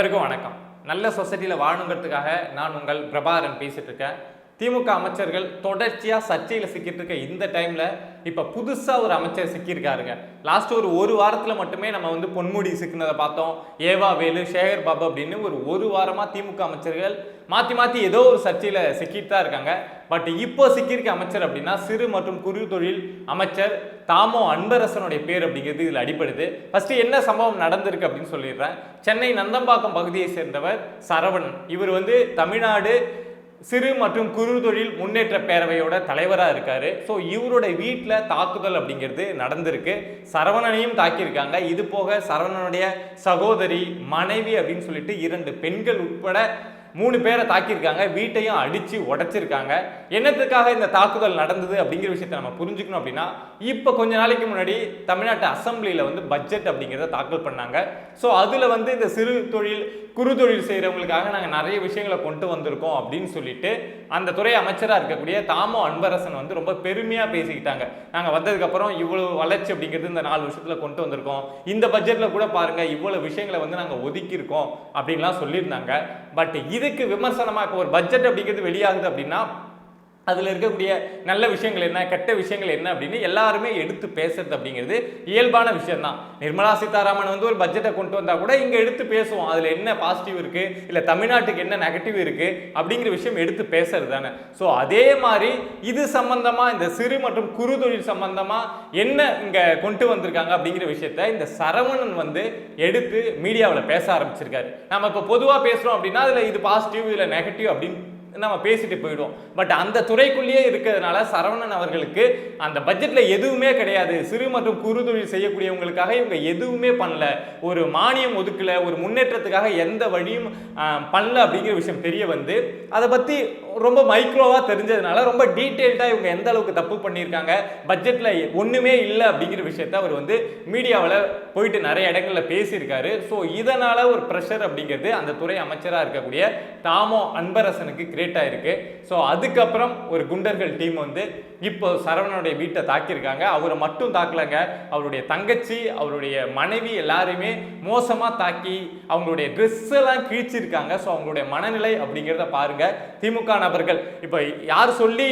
அனைவருக்கும் வணக்கம். நல்ல சொசைட்டியில் வாழணுங்கிறதுக்காக நான் உங்கள் பிரபாகரன் பேசிட்டு இருக்கேன். திமுக அமைச்சர்கள் தொடர்ச்சியாக சர்ச்சையில் சிக்கிட்டு இருக்க இந்த டைமில் இப்போ புதுசாக ஒரு அமைச்சர் சிக்கியிருக்காருங்க. லாஸ்ட் ஒரு ஒரு வாரத்தில் மட்டுமே நம்ம வந்து பொன்முடி சிக்கினதை பார்த்தோம். ஏவா வேலு சேகர் பாபு அப்படின்னு ஒரு ஒரு வாரமாக திமுக அமைச்சர்கள் மாற்றி மாற்றி ஏதோ ஒரு சர்ச்சையில் சிக்கிட்டு தான் இருக்காங்க. பட் இப்போ சிக்கியிருக்க அமைச்சர் அப்படின்னா சிறு மற்றும் குறு தொழில் அமைச்சர் தாமோ அன்பரசனுடைய பேர் அப்படிங்கிறது இதில் அடிப்படுது ஃபஸ்ட்டு என்ன சம்பவம் நடந்திருக்கு அப்படின்னு சொல்லிடுறேன். சென்னை நந்தம்பாக்கம் பகுதியை சேர்ந்தவர் சரவணன். இவர் வந்து தமிழ்நாடு சிறு மற்றும் குறு தொழில் முன்னேற்ற பேரவையோட தலைவராக இருக்காரு. ஸோ இவரோட வீட்டில் தாக்குதல் அப்படிங்கிறது நடந்திருக்கு. சரவணனையும் தாக்கியிருக்காங்க. இது போக சரவணனுடைய சகோதரி மனைவி அப்படின்னு சொல்லிட்டு இரண்டு பெண்கள் உட்பட மூணு பேரை தாக்கியிருக்காங்க. வீட்டையும் அடித்து உடைச்சிருக்காங்க. என்னத்துக்காக இந்த தாக்குதல் நடந்தது அப்படிங்கிற விஷயத்தை நம்ம புரிஞ்சுக்கணும் அப்படின்னா இப்போ கொஞ்ச நாளைக்கு முன்னாடி தமிழ்நாட்டு அசம்பிளியில் வந்து பட்ஜெட் அப்படிங்கிறத தாக்கல் பண்ணாங்க. ஸோ அதில் வந்து இந்த சிறு தொழில் குறு தொழில் செய்கிறவங்களுக்காக நாங்கள் நிறைய விஷயங்களை கொண்டு வந்திருக்கோம் அப்படின்னு சொல்லிட்டு அந்த துறை அமைச்சராக இருக்கக்கூடிய தாமோ அன்பரசன் வந்து ரொம்ப பெருமையாக பேசிக்கிட்டாங்க. நாங்கள் வந்ததுக்கப்புறம் இவ்வளோ வளர்ச்சி அப்படிங்கிறது இந்த நாலு வருஷத்தில் கொண்டு வந்திருக்கோம். இந்த பட்ஜெட்டில் கூட பாருங்கள் இவ்வளோ விஷயங்களை வந்து நாங்கள் ஒதுக்கியிருக்கோம் அப்படின்லாம் சொல்லியிருந்தாங்க. பட் இதுக்கு விமர்சனமாக இப்போ ஒரு பட்ஜெட் அப்படிங்கிறது வெளியாகுது அப்படின்னா அதில் இருக்கக்கூடிய நல்ல விஷயங்கள் என்ன கெட்ட விஷயங்கள் என்ன அப்படின்னு எல்லாருமே எடுத்து பேசுறது அப்படிங்கிறது இயல்பான விஷயம்தான். நிர்மலா சீதாராமன் வந்து ஒரு பட்ஜெட்டை கொண்டு வந்தால் கூட இங்கே எடுத்து பேசுவோம். அதில் என்ன பாசிட்டிவ் இருக்குது இல்லை தமிழ்நாட்டுக்கு என்ன நெகட்டிவ் இருக்குது அப்படிங்கிற விஷயம் எடுத்து பேசுறது தானே. ஸோ அதே மாதிரி இது சம்பந்தமாக இந்த சிறு மற்றும் குறு தொழில் சம்பந்தமாக என்ன இங்கே கொண்டு வந்திருக்காங்க அப்படிங்கிற விஷயத்த இந்த சரவணன் வந்து எடுத்து மீடியாவில் பேச ஆரம்பிச்சிருக்காரு. நம்ம இப்போ பொதுவாக பேசுகிறோம் அப்படின்னா அதில் இது பாசிட்டிவ் இல்லை நெகட்டிவ் அப்படின்னு நம்ம பேசிட்டு போயிடுவோம். பட் அந்த துறைக்குள்ளேயே இருக்கிறதுனால சரவணன் அவர்களுக்கு அந்த பட்ஜெட்டில் எதுவுமே கிடையாது. சிறு மற்றும் குறு தொழில் செய்யக்கூடியவங்களுக்காக இவங்க எதுவுமே பண்ணல. ஒரு மானியம் ஒதுக்கலை ஒரு முன்னேற்றத்துக்காக எந்த வழியும் பண்ணல அப்படிங்கிற விஷயம் தெரிய வந்து அதை பற்றி ரொம்ப மைக்ரோவாக தெரிஞ்சதுனால ரொம்ப டீட்டெயில்டாக இவங்க எந்த அளவுக்கு தப்பு பண்ணியிருக்காங்க பட்ஜெட்டில் ஒன்றுமே இல்லை அப்படிங்கிற விஷயத்த அவர் வந்து மீடியாவில் போயிட்டு நிறைய இடங்கள்ல பேசியிருக்காரு. ஸோ இதனால் ஒரு ப்ரெஷர் அப்படிங்கிறது அந்த துறை அமைச்சராக இருக்கக்கூடிய தாமோ அன்பரசனுக்கு கிரியேட் ஆகிருக்கு ஸோ அதுக்கப்புறம் ஒரு குண்டர்கள் டீம் வந்து இப்போ சரவணனுடைய வீட்டை தாக்கியிருக்காங்க. அவரை மட்டும் தாக்கலங்க. அவருடைய தங்கச்சி அவருடைய மனைவி எல்லாருமே மோசமாக தாக்கி அவங்களுடைய ட்ரெஸ் எல்லாம் கிழிச்சிருக்காங்க. ஸோ அவங்களுடைய மனநிலை அப்படிங்கிறத பாருங்க. திமுக நபர்கள். இப்போ யார் சொல்லி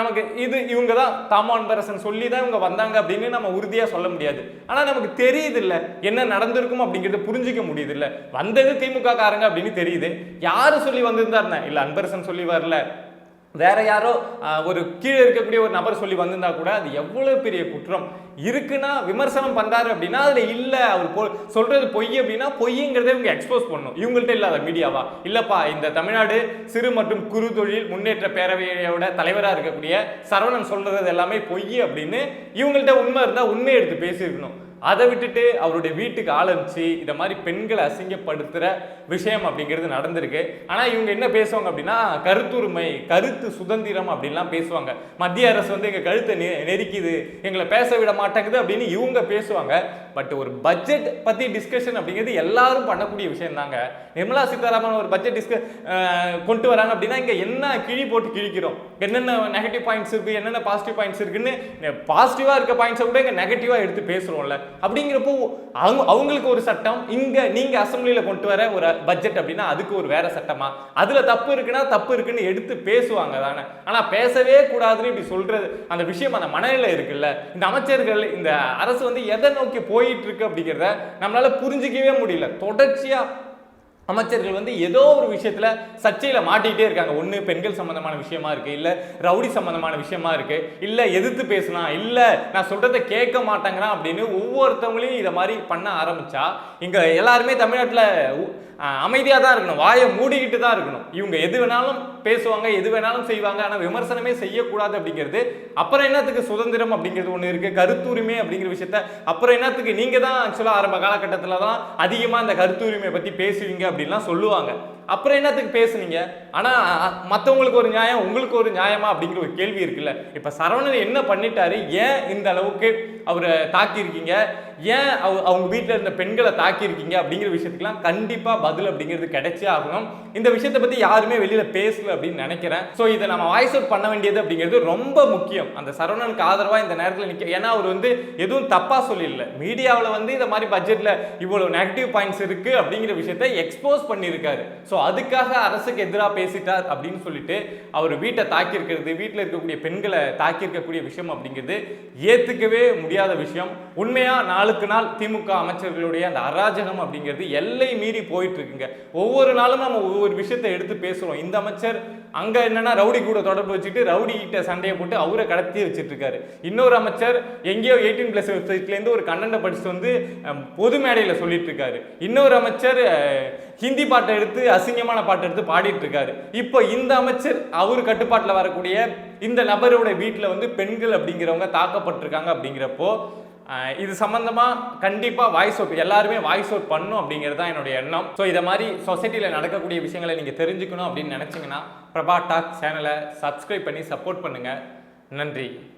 நமக்கு இது இவங்க தான் தாமான்பரசன் சொல்லி தான் இவங்க வந்தாங்க அப்படின்னு நம்ம உறுதியாக சொல்ல முடியாது. ஆனால் நமக்கு தெரியுது இல்ல என்ன நடந்திருக்கும் அப்படிங்கிறத புரிஞ்சிக்க முடியுது இல்ல வந்தது திமுக காரங்க அப்படின்னு தெரியுது. யாரு சொல்லி வந்திருந்தாருன்னா இல்லை அன்பரசன் சொல்லி வரல. வேற யாரோ ஒரு கீழே இருக்கக்கூடிய ஒரு நபர் சொல்லி வந்திருந்தா கூட அது எவ்வளவு பெரிய குற்றம்? இருக்குன்னா விமர்சனம் பண்றாரு அப்படின்னா அதுல இல்ல அவர் பொ சொல்றது பொய் அப்படின்னா பொய்ங்கிறத இவங்க எக்ஸ்போஸ் பண்ணணும். இவங்கள்ட்ட இல்லாத மீடியாவா? இல்லப்பா இந்த தமிழ்நாடு சிறு மற்றும் குறு தொழில் முன்னேற்ற பேரவையோட தலைவராக இருக்கக்கூடிய சரவணன் சொல்றது எல்லாமே பொய் அப்படின்னு இவங்கள்ட்ட உண்மை இருந்தா உண்மையை எடுத்து பேசியிருக்கணும். அதை விட்டுட்டு அவருடைய வீட்டுக்கு ஆள் இதை மாதிரி பெண்களை அசிங்கப்படுத்துகிற விஷயம் அப்படிங்கிறது நடந்திருக்கு. ஆனால் இவங்க என்ன பேசுவாங்க அப்படின்னா கருத்துரிமை கருத்து சுதந்திரம் அப்படின்லாம் பேசுவாங்க. மத்திய அரசு வந்து எங்கள் கழுத்தை நெ நெருக்கிது எங்களை பேச விட மாட்டேங்குது அப்படின்னு இவங்க பேசுவாங்க. பட் ஒரு பட்ஜெட் பற்றி டிஸ்கஷன் அப்படிங்கிறது எல்லாரும் பண்ணக்கூடிய விஷயம் தாங்க நிர்மலா சீதாராமன் ஒரு பட்ஜெட் டிஸ்க கொண்டு வராங்க அப்படின்னா இங்கே என்ன கிழி போட்டு கிழிக்கிறோம்? என்னென்ன நெகட்டிவ் பாயிண்ட்ஸ் இருக்குது என்னென்ன பாசிட்டிவ் பாயிண்ட்ஸ் இருக்குன்னு பாசிட்டிவாக இருக்க பாயிண்ட்ஸை கூட இங்கே நெகட்டிவாக எடுத்து பேசுகிறோம்ல அப்படிங்கிறப்போ அவங்க அவங்களுக்கு ஒரு சட்டம். இங்கே நீங்கள் அசம்பிளியில் கொண்டு வர ஒரு பட்ஜெட் அப்படின்னா அதுக்கு ஒரு வேற சட்டமா? அதில் தப்பு இருக்குன்னா தப்பு இருக்குன்னு எடுத்து பேசுவாங்க தானே. ஆனால் பேசவே கூடாதுன்னு இப்படி சொல்றது அந்த விஷயம் அந்த மனநிலை இருக்குல்ல. இந்த அமைச்சர்கள் இந்த அரசு வந்து எதை நோக்கி போயிட்டு இருக்கு அப்படிங்கிறத நம்மளால புரிஞ்சிக்கவே முடியல. தொடர்ச்சியா அமைச்சர்கள் வந்து ஏதோ ஒரு விஷயத்தில் சர்ச்சையில் மாட்டிக்கிட்டே இருக்காங்க. ஒன்று பெண்கள் சம்மந்தமான விஷயமா இருக்குது இல்லை ரவுடி சம்மந்தமான விஷயமா இருக்கு இல்லை எதிர்த்து பேசலாம் இல்லை நான் சொல்கிறத கேட்க மாட்டேங்கிறான் அப்படின்னு ஒவ்வொருத்தவங்களையும் இதை மாதிரி பண்ண ஆரம்பித்தா இங்கே எல்லாருமே தமிழ்நாட்டில் அமைதியாக தான் இருக்கணும். வாயை மூடிக்கிட்டு தான் இருக்கணும். இவங்க எது வேணாலும் பேசுவாங்க எது வேணாலும் செய்வாங்க ஆனால் விமர்சனமே செய்யக்கூடாது அப்படிங்கிறது. அப்புறம் என்னத்துக்கு சுதந்திரம் அப்படிங்கிறது ஒன்று இருக்குது கருத்துரிமை அப்படிங்கிற விஷயத்த. அப்புறம் என்னத்துக்கு நீங்கள் தான் ஆக்சுவலாக ஆரம்ப காலகட்டத்தில் தான் அதிகமாக இந்த கருத்துரிமையை பற்றி பேசுவீங்க அப்படின்லாம் சொல்லுவாங்க. அப்புறம் என்னத்துக்கு பேசுனீங்க? ஆனால் மற்றவங்களுக்கு ஒரு நியாயம் உங்களுக்கு ஒரு நியாயமா அப்படிங்கிற ஒரு கேள்வி இருக்குல்ல. இப்போ சரவணன் என்ன பண்ணிட்டாரு? ஏன் இந்த அளவுக்கு அவரை தாக்கியிருக்கீங்க? ஏன் அவ- அவங்க வீட்டில் இருந்த பெண்களை தாக்கியிருக்கீங்க? அப்படிங்கிற விஷயத்துக்குலாம் கண்டிப்பாக பதில் அப்படிங்கிறது கிடைச்சே ஆகணும். இந்த விஷயத்தை பற்றி யாருமே வெளியில் பேசல அப்படின்னு நினைக்கிறேன். ஸோ இதை நம்ம வாய்ஸ் அவுட் பண்ண வேண்டியது அப்படிங்கிறது ரொம்ப முக்கியம். அந்த சரவணனுக்கு ஆதரவாக இந்த நேரத்தில் நிற்க ஏன்னா அவர் வந்து எதுவும் தப்பாக சொல்லல. மீடியாவில் வந்து இந்த மாதிரி பட்ஜெட்டில் இவ்வளோ நெகட்டிவ் பாயிண்ட்ஸ் இருக்குது அப்படிங்கிற விஷயத்தை எக்ஸ்போஸ் பண்ணியிருக்காரு. ஸோ அதுக்காக அரசுக்கு எதிராக பேசிட்டார் அப்படின்னு சொல்லிட்டு அவர் வீட்டை தாக்கியிருக்கிறது வீட்டில் இருக்கக்கூடிய பெண்களை தாக்கியிருக்கக்கூடிய விஷயம் அப்படிங்கிறது ஏற்றுக்கவே முடியாத விஷயம். உண்மையாக நாளுக்கு நாள் திமுக அமைச்சர்களுடைய அந்த அராஜகம் அப்படிங்கிறது எல்லை மீறி போயிட்டு இருக்குங்க ஒவ்வொரு நாளும் நம்ம ஒவ்வொரு விஷயத்தை எடுத்து பேசுகிறோம் இந்த அமைச்சர் அங்கே என்னன்னா ரவுடி கூட தொடர்பு வச்சுட்டு ரவுடி கிட்ட சண்டையை போட்டு அவரை கடத்தி வச்சிட்டு இருக்காரு இன்னொரு அமைச்சர் எங்கேயோ எயிட்டீன் பிளஸ் வெப்சைட்லேருந்து ஒரு கண்டனை படிச்சுட்டு வந்து பொது மேடையில் சொல்லிட்டு இருக்காரு இன்னொரு அமைச்சர் ஹிந்தி பாட்டை எடுத்து அசிங்கமான பாட்டை எடுத்து பாடிட்டு இருக்காரு இப்போ இந்த அமைச்சர் அவர் கட்டுப்பாட்டில் வரக்கூடிய இந்த நபரோட வீட்டில் வந்து பெண்கள் அப்படிங்கிறவங்க தாக்கப்பட்டிருக்காங்க அப்படிங்கிறப்போ இது சம்பந்தமா கண்டிப்பா வாய்ஸ் அவுட் எல்லாருமே வாய்ஸ் அவுட் பண்ணும் அப்படிங்கிறது தான் என்னுடைய எண்ணம். ஸோ இதை மாதிரி சொசைட்டியில் நடக்கக்கூடிய விஷயங்களை நீங்கள் தெரிஞ்சுக்கணும் அப்படின்னு நினச்சிங்கன்னா பிரபா டாக் சேனலை சப்ஸ்கிரைப் பண்ணி சப்போர்ட் பண்ணுங்கள் நன்றி.